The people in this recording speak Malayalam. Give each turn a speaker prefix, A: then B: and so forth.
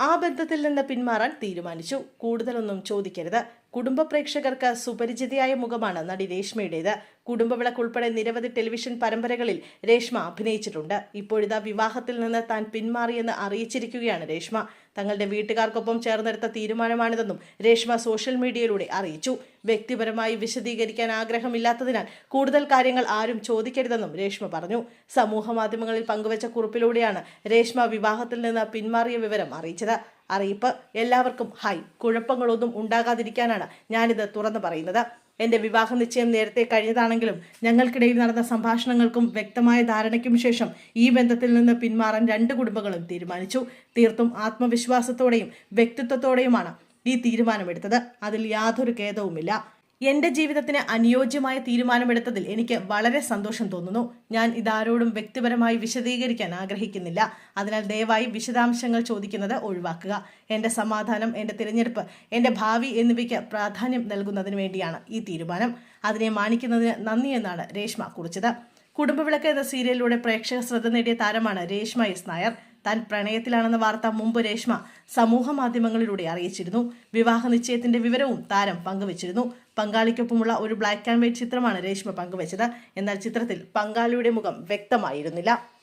A: ആ ബന്ധത്തിൽ നിന്ന് പിന്മാറാൻ തീരുമാനിച്ചു. കൂടുതലൊന്നും ചോദിക്കരുത്. കുടുംബ പ്രേക്ഷകർക്ക് സുപരിചിതയായ മുഖമാണ് നടി രേഷ്മയുടേത്. കുടുംബവിളക്ക് ഉൾപ്പെടെ നിരവധി ടെലിവിഷൻ പരമ്പരകളിൽ രേഷ്മ അഭിനയിച്ചിട്ടുണ്ട്. ഇപ്പോഴിതാ വിവാഹത്തിൽ നിന്ന് താൻ പിന്മാറിയെന്ന് അറിയിച്ചിരിക്കുകയാണ് രേഷ്മ. തങ്ങളുടെ വീട്ടുകാർക്കൊപ്പം ചേർന്നെടുത്ത തീരുമാനമാണിതെന്നും രേഷ്മ സോഷ്യൽ മീഡിയയിലൂടെ അറിയിച്ചു. വ്യക്തിപരമായി വിശദീകരിക്കാൻ ആഗ്രഹമില്ലാത്തതിനാൽ കൂടുതൽ കാര്യങ്ങൾ ആരും ചോദിക്കരുതെന്നും രേഷ്മ പറഞ്ഞു. സമൂഹ മാധ്യമങ്ങളിൽ പങ്കുവച്ച കുറിപ്പിലൂടെയാണ് രേഷ്മ വിവാഹത്തിൽ നിന്ന് പിന്മാറിയ വിവരം അറിയിച്ചത്. അറിയിപ്പ്. എല്ലാവർക്കും ഹായ് കുഴപ്പങ്ങളൊന്നും ഉണ്ടാകാതിരിക്കാനാണ് ഞാനിത് തുറന്നു പറയുന്നത്. എന്റെ വിവാഹ നിശ്ചയം നേരത്തെ കഴിഞ്ഞതാണെങ്കിലും ഞങ്ങൾക്കിടയിൽ നടന്ന സംഭാഷണങ്ങൾക്കും വ്യക്തമായ ധാരണയ്ക്കും ശേഷം ഈ ബന്ധത്തിൽ നിന്ന് പിന്മാറാൻ രണ്ട് കുടുംബങ്ങളും തീരുമാനിച്ചു. തീർത്തും ആത്മവിശ്വാസത്തോടെയും വ്യക്തിത്വത്തോടെയുമാണ് ഈ തീരുമാനമെടുത്തത്. അതിൽ യാതൊരു ഖേദവുമില്ല. എന്റെ ജീവിതത്തിന് അനുയോജ്യമായ തീരുമാനമെടുത്തതിൽ എനിക്ക് വളരെ സന്തോഷം തോന്നുന്നു. ഞാൻ ഇതാരോടും വ്യക്തിപരമായി വിശദീകരിക്കാൻ ആഗ്രഹിക്കുന്നില്ല. അതിനാൽ ദയവായി വിശദാംശങ്ങൾ ചോദിക്കുന്നത് ഒഴിവാക്കുക. എന്റെ സമാധാനം എന്റെ തിരഞ്ഞെടുപ്പ് എന്റെ ഭാവി എന്നിവയ്ക്ക് പ്രാധാന്യം നൽകുന്നതിന് വേണ്ടിയാണ് ഈ തീരുമാനം. അതിനെ മാനിക്കുന്നതിന് നന്ദി എന്നാണ് രേഷ്മ കുറിച്ചത്. കുടുംബവിളക്ക് എന്ന സീരിയലിലൂടെ പ്രേക്ഷക ശ്രദ്ധ നേടിയ താരമാണ് രേഷ്മ എസ് നായർ. താൻ പ്രണയത്തിലാണെന്ന വാർത്ത മുമ്പ് രേഷ്മ സമൂഹ മാധ്യമങ്ങളിലൂടെ അറിയിച്ചിരുന്നു. വിവാഹ നിശ്ചയത്തിന്റെ വിവരവും താരം പങ്കുവച്ചിരുന്നു. പങ്കാളിക്കൊപ്പമുള്ള ഒരു ബ്ലാക്ക് ആൻഡ് വൈറ്റ് ചിത്രമാണ് രേഷ്മ പങ്കുവച്ചത്. എന്നാൽ ചിത്രത്തിൽ പങ്കാളിയുടെ മുഖം വ്യക്തമായിരുന്നില്ല.